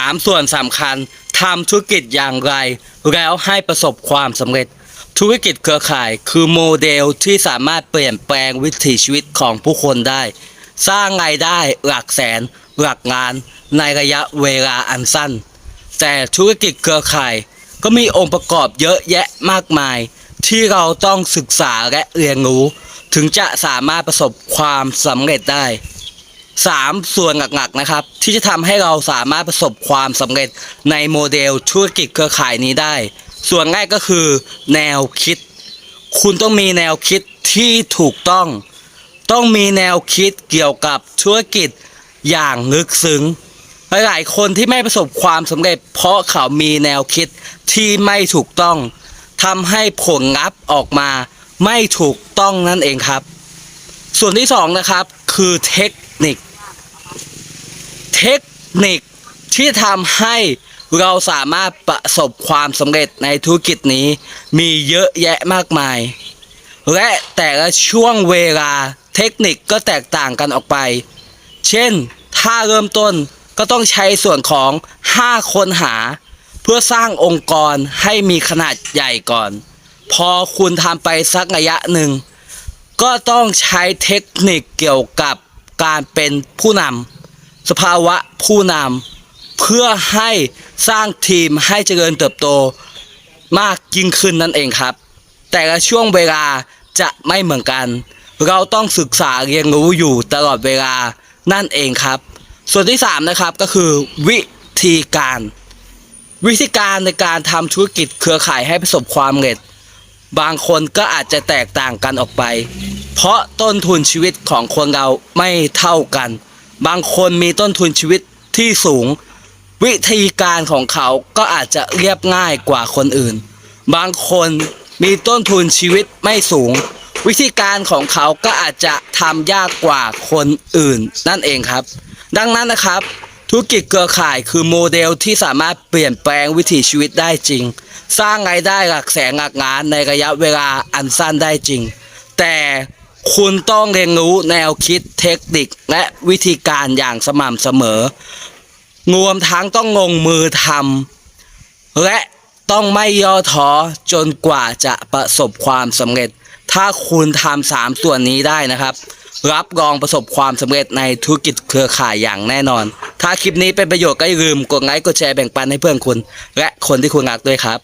3 ส่วนสำคัญทำธุรกิจอย่างไร แล้วให้ประสบความสำเร็จ ธุรกิจเครือข่ายคือโมเดลที่สามารถเปลี่ยนแปลงวิถีชีวิตของผู้คนได้ สร้างรายได้หลักแสน หลักงาน ในระยะเวลาอันสั้น แต่ธุรกิจเครือข่ายก็มีองค์ประกอบเยอะแยะมากมาย ที่เราต้องศึกษาและเรียนรู้ ถึงจะสามารถประสบความสำเร็จได้ 3 ส่วนหลักๆนะครับ ที่จะทำให้เราสามารถประสบความสำเร็จในโมเดลธุรกิจเครือข่ายนี้ได้ ส่วนแรกก็คือแนวคิด คุณต้องมีแนวคิดที่ถูกต้อง ต้องมีแนวคิดเกี่ยวกับธุรกิจอย่างลึกซึ้งหลายๆคนที่ไม่ประสบความสำเร็จ เพราะเขามีแนวคิดที่ไม่ถูกต้องทำให้ผลลัพธ์ออกมาไม่ถูกต้องนั่นเองครับ ส่วนที่สองนะครับคือเทคนิค เทคนิคที่ทำให้เราสามารถประสบความสำเร็จในธุรกิจนี้ มีเยอะแยะมากมาย และแต่ละช่วงเวลาเทคนิคก็แตกต่างกันออกไป เช่น ถ้าเริ่มต้นก็ต้องใช้ส่วนของ 5 คนหา เพื่อสร้างองค์กรให้มีขนาดใหญ่ก่อน พอคุณทำไปสักระยะหนึ่ง ก็ต้องใช้เทคนิคเกี่ยวกับการเป็นผู้นำ สภาวะผู้นำเพื่อให้สร้างทีมให้เจริญเติบโตมากยิ่งขึ้นนั่นเองครับ แต่ละช่วงเวลาจะไม่เหมือนกัน เราต้องศึกษาเรียนรู้อยู่ตลอดเวลานั่นเองครับ ส่วนที่สามนะครับก็คือวิธีการ วิธีการในการทำธุรกิจเครือข่ายให้ประสบความสำเร็จ บางคนก็อาจจะแตกต่างกันออกไป เพราะต้นทุนชีวิตของคนเราไม่เท่ากัน บางคนมีต้นทุนชีวิตที่สูง วิธีการของเขาก็อาจจะเรียบง่ายกว่าคนอื่น บางคนมีต้นทุนชีวิตไม่สูง วิธีการของเขาก็อาจจะทำยากกว่าคนอื่น นั่นเองครับ ดังนั้นนะครับ ธุรกิจเครือข่ายคือโมเดลที่สามารถเปลี่ยนแปลงวิถีชีวิตได้จริง สร้างรายได้หลักแสนหลักล้านในระยะเวลาอันสั้นได้จริง แต่ คุณต้องเรียนรู้แนวคิดเทคนิคและวิธีการอย่างสม่ำเสมอรวมทั้งต้องลงมือทำและต้องไม่ย่อท้อจนกว่าจะประสบความสำเร็จ ถ้าคุณทำสามส่วนนี้ได้นะครับ รับรองประสบความสำเร็จในธุรกิจเครือข่ายอย่างแน่นอน ถ้าคลิปนี้เป็นประโยชน์ก็อย่าลืมกดไลค์กดแชร์แบ่งปันให้เพื่อนคุณ และคนที่คุณรักด้วยครับ